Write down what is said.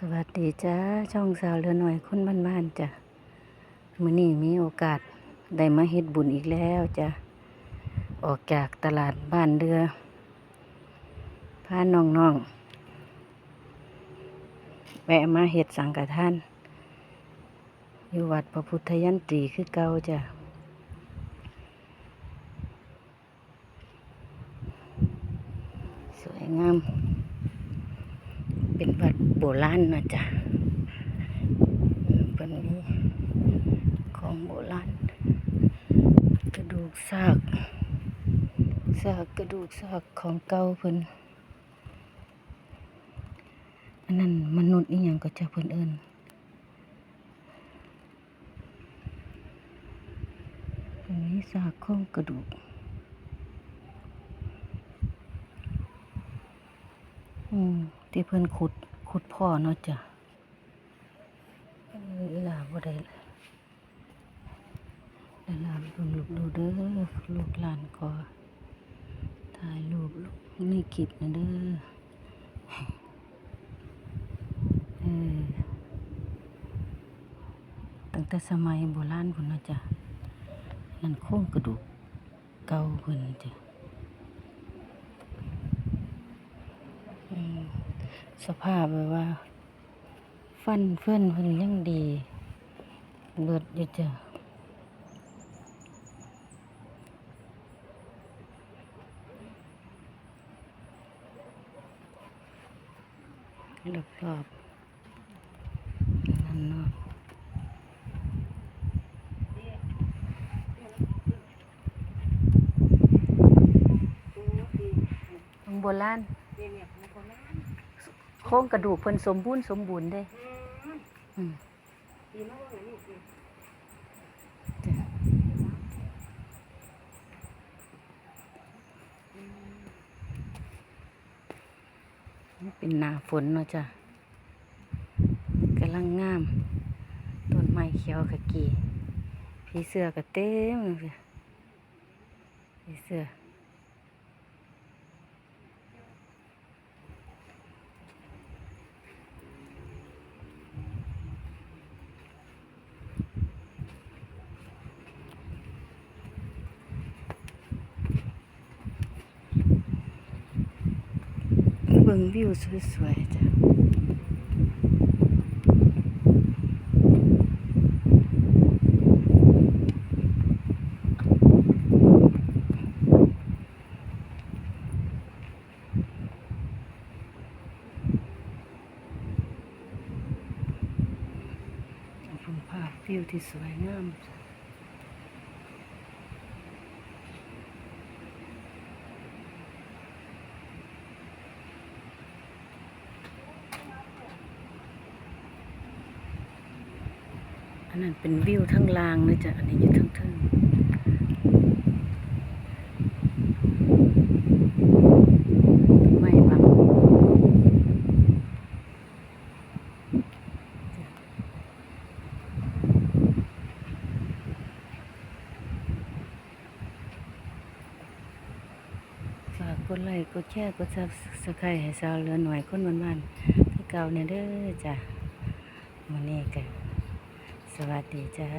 สวัสดีจ้าช่องสาวเรือหน่อยคนบ้านๆจ้ะมื้อนี้มีโอกาสได้มาเฮ็ดบุญอีกแล้วจ้ะออกจากตลาดบ้านเรือพาน้องๆแวะมาเฮ็ดสังฆทาน อยู่วัดพระพุทธยันตรีคือเก่าจ้ะสวยงาม เป็นวัดโบราณนะจ๊ะเป็นของโบราณกระดูกซากซากกระดูกซากของเก่าเพิ่นอันนั้นมนุษย์นี่ยังก็จะเพิ่นเอิ้นนี้ซากของกระดูกอืม ที่เพิ่อนขุดขุดพ่อเนาะจ้ะเอออีหลาบ่ได้เลยอีหลาเบิ่งลูกดูเด้อลูกหลานขอถ่ายรูปลูกในคลิปนะเด้อเออตั้งแต่สมัยโบราณพุ่นเนาะจ้ะนั่นโครงกระดูกเก่าเพิ่นจ้ะ อืม สภาพแบบว่า ฟันเฟื่อนเพิ่นยังดี เบิดอยู่จ้ะรอบรอบนั่นเนาะของโบราณ โครงกระดูกเพิ่นสมบูรณ์สมบูรณ์เด้เป็นหนาฝนเนาะจ้ะกำลังงาม ต้นไม้เขียวขจีผีเสื้อก็เต็มเลยผีเสื้อ เบิ่งวิวสวยๆจ้ะผมภาพวิวที่สวยงามจ้ะอั นนั้นเป็นวิวทั้งลางเลยจ้ะ อันนี้อยู่ทั้งเทิงไม่บังฝากกดไลค์กดแชร์กดซับสไครต์ให้สาวเหลือหน่อยคนบ้านๆที่เก่าเนี่ยเด้อจ้ะวันนี้กัน สวัสดีจ้า